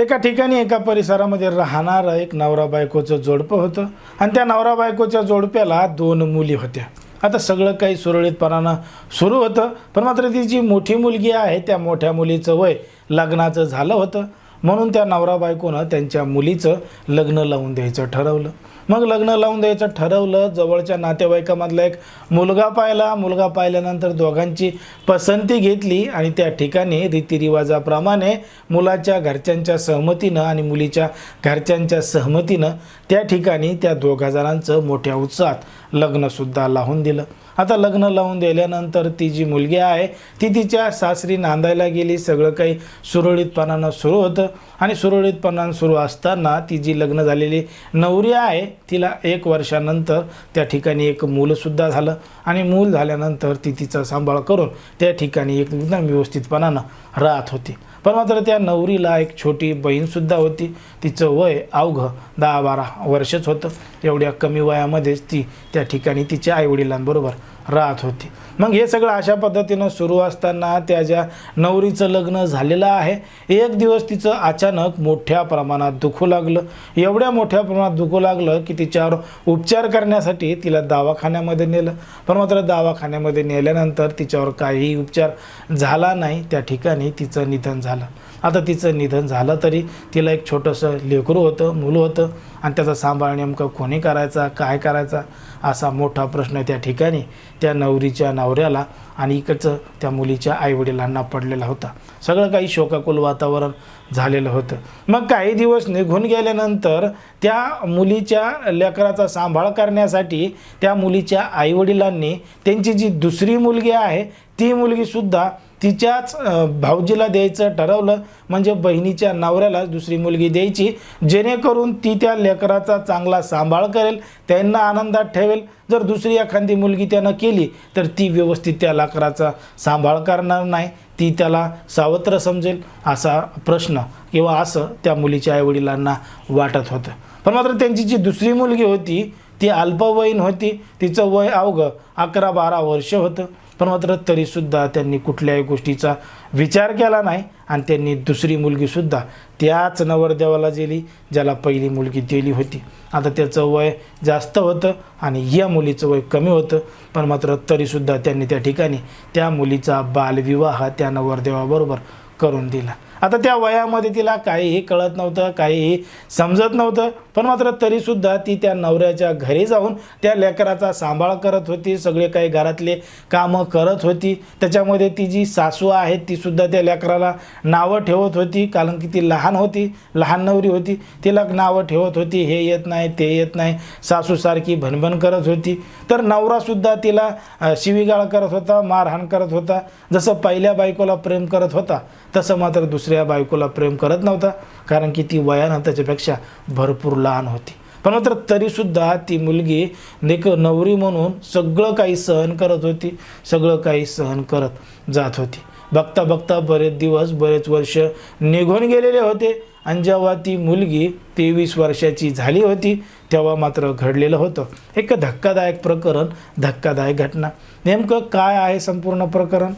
एका ठिकाणी एका परिसरामध्ये राहणारं एक नवरा बायकोचं जोडपं होतं. आणि त्या नवरा बायकोच्या जोडप्याला दोन मुली होत्या. आता सगळं काही सुरळीतपणानं सुरू होतं पण मात्र ती जी मोठी मुलगी आहे त्या मोठ्या मुलीचं वय लग्नाचं झालं होतं. म्हणून त्या नवरा बायकोनं त्यांच्या मुलीचं लग्न लावून द्यायचं ठरवलं. मग लग्न लावून द्यायचं ठरवलं. जवळच्या नातेवाईकामधला एक मुलगा पाहिला. मुलगा पाहिल्यानंतर दोघांची पसंती घेतली आणि त्या ठिकाणी रीतिरिवाजाप्रमाणे मुलाच्या घरच्यांच्या सहमतीनं आणि मुलीच्या घरच्यांच्या सहमतीनं त्या ठिकाणी त्या दोघा जणांचं मोठ्या उत्साहात लग्नसुद्धा लावून दिलं. आता लग्न लावून दिल्यानंतर ती जी मुलगी आहे ती तिच्या सासरी नांदायला गेली. सगळं काही सुरळीतपणानं सुरू होतं आणि सुरळीतपणानं सुरू असताना ती जी लग्न झालेली नवरी आहे तिला एक वर्षानंतर त्या ठिकाणी एक मूलसुद्धा झालं आणि मूल झाल्यानंतर ती तिचा सांभाळ करून त्या ठिकाणी एक एकदम व्यवस्थितपणानं राहत होती. पण मात्र त्या नवरीला एक छोटी बहीणसुद्धा होती. तिचं वय अवघं दहा बारा वर्षच होतं. एवढ्या कमी वयामध्येच ती त्या ठिकाणी तिच्या आईवडिलांबरोबर राहत होती. मग हे सगळं अशा पद्धतीनं सुरू असताना त्या ज्या नवरीचं लग्न झालेलं आहे एक दिवस तिचं अचानक मोठ्या प्रमाणात दुखू लागलं. एवढ्या मोठ्या प्रमाणात दुखू लागलं की तिच्यावर उपचार करण्यासाठी तिला दवाखान्यामध्ये नेलं. पण मात्र दवाखान्यामध्ये नेल्यानंतर तिच्यावर काहीही उपचार झाला नाही. त्या ठिकाणी तिचं निधन झालं. आता तिचं निधन झालं तरी तिला एक छोटंसं लेकरू होतं मुलं होतं. आणि त्याचा सांभाळ नेमकं कोणी करायचा काय करायचा असा मोठा प्रश्न त्या ठिकाणी त्या नवरीच्या नवऱ्याला आणि इकडचं त्या मुलीच्या आईवडिलांना पडलेला होता. सगळं काही शोकाकुल वातावरण झालेलं होतं. मग काही दिवस निघून गेल्यानंतर त्या मुलीच्या लेकराचा सांभाळ करण्यासाठी त्या मुलीच्या आईवडिलांनी त्यांची जी दुसरी मुलगी आहे ती मुलगीसुद्धा तिच्याच भाऊजीला द्यायचं ठरवलं. म्हणजे बहिणीच्या नवऱ्याला दुसरी मुलगी द्यायची. जेणेकरून ती त्या लेकराचा चांगला सांभाळ करेल त्यांना आनंदात ठेवेल. जर दुसरी एखादी मुलगी त्यानं केली तर ती व्यवस्थित त्या लेकराचा सांभाळ करणार नाही. ती त्याला सावत्र समजेल असा प्रश्न किंवा असं त्या मुलीच्या आईवडिलांना वाटत होतं. पण मात्र त्यांची जी दुसरी मुलगी होती ती अल्पवयीन होती. तिचं वय अवघं अकरा बारा वर्ष होतं. पण मात्र तरीसुद्धा त्यांनी कुठल्याही गोष्टीचा विचार केला नाही आणि त्यांनी दुसरी मुलगीसुद्धा त्याच नवरदेवाला दिली ज्याला पहिली मुलगी दिली होती. आता त्याचं वय जास्त होतं आणि या मुलीचं वय कमी होतं पण मात्र तरीसुद्धा त्यांनी त्या ठिकाणी त्या मुलीचा बालविवाह त्या नवरदेवाबरोबर करून दिला. आता त्या वयामध्ये तिला काहीही कळत नव्हतं काहीही समजत नव्हतं. पण मात्र तरीसुद्धा ती त्या नवऱ्याच्या घरी जाऊन त्या लेकराचा सांभाळ करत होती सगळे काही घरातले कामं करत होती. त्याच्यामध्ये ती जी सासू आहे तीसुद्धा त्या लेकराला नावं ठेवत होती कारण की ती लहान होती लहान नवरी होती. तिला नावं ठेवत होती हे येत नाही ते येत नाही सासूसारखी भनभन करत होती. तर नवरासुद्धा तिला शिवीगाळ करत होता मारहाण करत होता. जसं पहिल्या बायकोला प्रेम करत होता तसं मात्र दुसऱ्या दुसऱ्या बायकोला प्रेम करत नव्हता कारण की ती वयानं त्याच्यापेक्षा भरपूर लहान होती. पण मात्र तरीसुद्धा ती मुलगी नेक नवरी म्हणून सगळं काही सहन करत होती सगळं काही सहन करत जात होती. बघता बघता बरेच दिवस बरेच वर्ष निघून गेलेले होते आणि जेव्हा ती मुलगी तेवीस वर्षाची झाली होती तेव्हा मात्र घडलेलं होतं. एक धक्कादायक प्रकरण धक्कादायक घटना. नेमकं काय आहे संपूर्ण प्रकरण?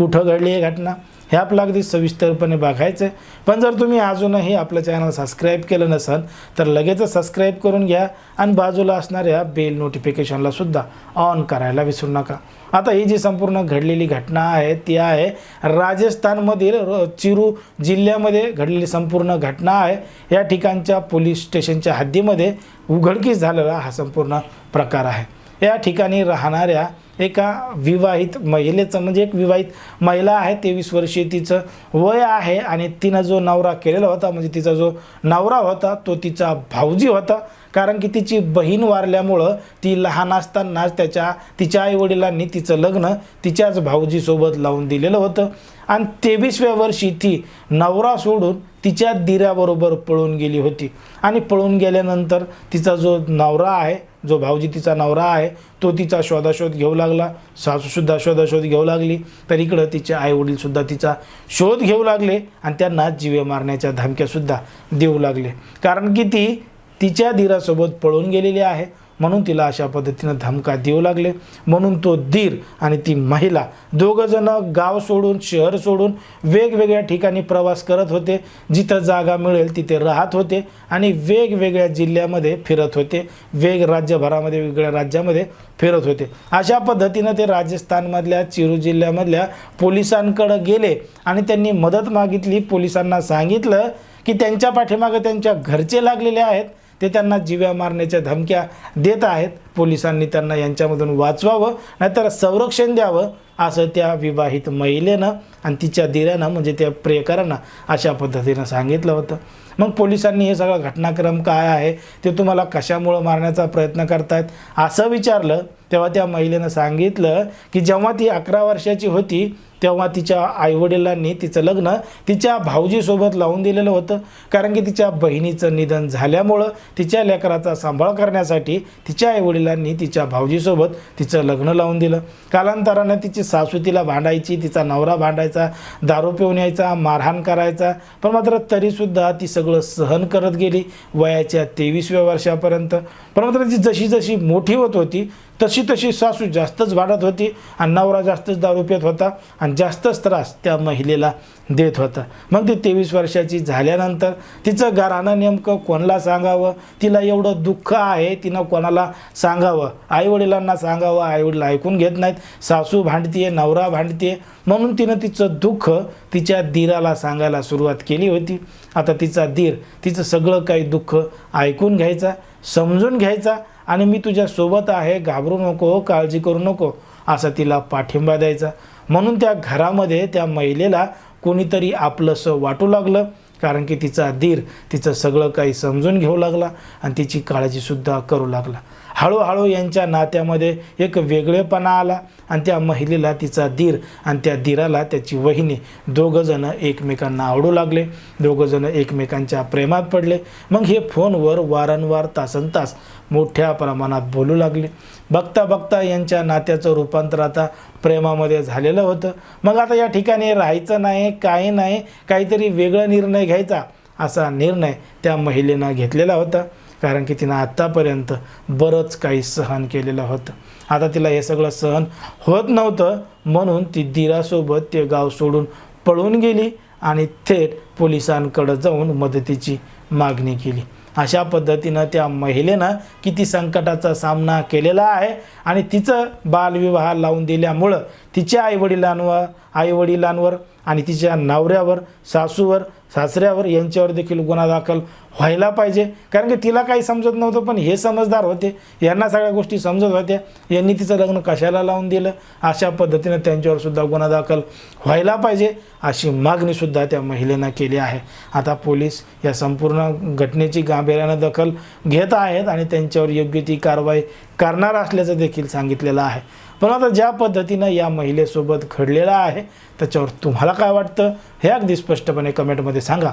कुठं घडली आहे घटना हे आपलं अगदी सविस्तरपणे बघायचं आहे पण जर तुम्ही अजूनही आपलं चॅनल सबस्क्राईब केलं नसाल तर लगेचच सबस्क्राईब करून घ्या आणि बाजूला असणाऱ्या बेल नोटिफिकेशनला सुद्धा ऑन करायला विसरू नका. आता ही जी संपूर्ण घडलेली घटना आहे ती आहे राजस्थानमधील चिरू जिल्ह्यामध्ये घडलेली संपूर्ण घटना आहे. या ठिकाणच्या पोलीस स्टेशनच्या हद्दीमध्ये उघडकीस झालेला हा संपूर्ण प्रकार आहे. या ठिकाणी राहणाऱ्या एका विवाहित महिलेचं म्हणजे एक विवाहित महिला आहे तेवीस वर्षीय तिचं वय आहे आणि तिनं जो नवरा केलेला होता म्हणजे तिचा जो नवरा होता तो तिचा भाऊजी होता. कारण की तिची बहीण वारल्यामुळं ती लहान असतानाच त्याच्या तिच्या आईवडिलांनी तिचं लग्न तिच्याच भाऊजीसोबत लावून दिलेलं होतं. आणि तेवीसव्या वर्षी ती नवरा सोडून तिच्या दिऱ्याबरोबर पळून गेली होती. आणि पळून गेल्यानंतर तिचा जो नवरा आहे जो भाऊजी तिचा नवरा आहे तो तिचा शोधाशोध घेऊ लागला. सासूसुद्धा शोधाशोध घेऊ लागली. तर इकडं तिचे आईवडीलसुद्धा तिचा शोध घेऊ लागले आणि त्यांना जीवे मारण्याच्या धमक्यासुद्धा देऊ लागले. कारण की ती तिच्या धीरासोबत पळून गेलेली आहे. म्हणून तिला अशा पद्धतीनं धमका देऊ लागले. म्हणून तो धीर आणि ती महिला दोघंजणं गाव सोडून शहर सोडून वेगवेगळ्या ठिकाणी प्रवास करत होते. जिथं जागा मिळेल तिथे राहत होते आणि वेगवेगळ्या जिल्ह्यामध्ये फिरत होते. वेग राज्यभरामध्ये वेगवेगळ्या राज्यामध्ये फिरत होते. अशा पद्धतीनं ते राजस्थानमधल्या चिरू जिल्ह्यामधल्या पोलिसांकडं गेले आणि त्यांनी मदत मागितली. पोलिसांना सांगितलं की त्यांच्या पाठीमागं त्यांच्या घरचे लागलेले आहेत. ते त्यांना जिव्या मारण्याच्या धमक्या देत आहेत. पोलिसांनी त्यांना यांच्यामधून वाचवावं नाहीतर संरक्षण द्यावं असं त्या विवाहित महिलेनं आणि तिच्या दिऱ्यानं म्हणजे त्या प्रियकरांना अशा पद्धतीनं सांगितलं होतं. मग पोलिसांनी हे सगळं घटनाक्रम काय आहे ते तुम्हाला कशामुळं मारण्याचा प्रयत्न करतायत असं विचारलं. तेव्हा त्या महिलेनं सांगितलं की जेव्हा ती अकरा वर्षाची होती तेव्हा तिच्या आईवडिलांनी तिचं लग्न तिच्या भाऊजीसोबत लावून दिलेलं होतं. कारण की तिच्या बहिणीचं निधन झाल्यामुळं तिच्या लेकराचा सांभाळ करण्यासाठी तिच्या आईवडिलांनी तिच्या भाऊजीसोबत तिचं लग्न लावून दिलं. कालांतरानं तिची सासू तिला भांडायची तिचा नवरा भांडायचा दारू पिऊन यायचा मारहाण करायचा. पण मात्र तरीसुद्धा ती सगळं सहन करत गेली. वयाच्या तेवीसव्या वर्षापर्यंत. पण मात्र ती जशी जशी मोठी होत होती तशी तशी सासू जास्तच वाढत होती आणि नवरा जास्तच दारू पित होता आणि जास्तच त्रास त्या महिलेला देत होता. मग ती तेवीस वर्षाची झाल्यानंतर तिचं घरानं नेमकं कोणाला सांगावं? तिला एवढं दुःख आहे तिनं कोणाला सांगावं? आईवडिलांना सांगावं? आईवडील ऐकून घेत नाहीत. सासू भांडतीये नवरा भांडतीये. म्हणून तिनं तिचं दुःख तिच्या दीराला सांगायला सुरुवात केली होती. आता तिचा दीर तिचं सगळं काही दुःख ऐकून घ्यायचा समजून घ्यायचा आणि मी तुझ्यासोबत आहे घाबरू नको काळजी करू नको असा तिला पाठिंबा द्यायचा. म्हणून त्या घरामध्ये त्या महिलेला कोणीतरी आपलंसं वाटू लागलं कारण की तिचा धीर तिचं सगळं काही समजून घेऊ लागला आणि तिची काळजीसुद्धा करू लागला. हळूहळू यांच्या नात्यामध्ये एक वेगळेपणा आला आणि त्या महिलेला तिचा धीर आणि त्या धीराला त्याची वहिनी दोघंजणं एकमेकांना आवडू लागले. दोघंजणं एकमेकांच्या प्रेमात पडले. मग हे फोनवर वारंवार तासन तास मोठ्या प्रमाणात बोलू लागले. बघता बघता यांच्या नात्याचं रूपांतर आता प्रेमामध्ये झालेलं होतं. मग आता या ठिकाणी राहायचं नाही काही नाही काहीतरी वेगळा निर्णय घ्यायचा असा निर्णय त्या महिलेनं घेतलेला होता. कारण की तिनं आत्तापर्यंत बरंच काही सहन केलेलं होतं. आता तिला हे सगळं सहन होत नव्हतं म्हणून ती दिरासोबत ते गाव सोडून पळून गेली आणि थेट पोलिसांकडं जाऊन मदतीची मागणी केली. अशा पद्धतीनं त्या महिलेनं किती संकटाचा सामना केलेला आहे आणि तिचं बालविवाह लावून दिल्यामुळं तिच्या आईवडिलांवर आईवडिलांवर आणि तिच्या नवऱ्यावर सासूवर सासऱ्यावर यांच्यावर देखील गुन्हा दाखल व्हायला पाहिजे. कारण की तिला काही समजत नव्हतं पण हे समजदार होते. यांना सगळ्या गोष्टी समजत होत्या. यांनी तिचं लग्न कशाला लावून दिलं? अशा पद्धतीनं त्यांच्यावर सुद्धा गुन्हा दाखल व्हायला पाहिजे अशी मागणीसुद्धा त्या महिलेनं केली आहे. आता पोलीस या संपूर्ण घटनेची गांभीर्यानं दखल घेत आहेत आणि त्यांच्यावर योग्य ती कारवाई करणार असल्याचं देखील सांगितलेलं आहे. पण आता ज्या पद्धतीनं या महिलेसोबत घडलेला आहे त्याच्यावर तुम्हाला काय वाटतं? हे अगदी स्पष्टपणे कमेंटमध्ये सांगा.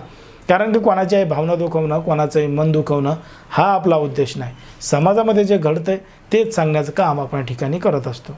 कारण की कोणाच्याही भावना दुखवणं कोणाचंही मन दुखवणं हा आपला उद्देश नाही. समाजामध्ये जे घडतं तेच सांगण्याचं काम आपण या ठिकाणी करत असतो.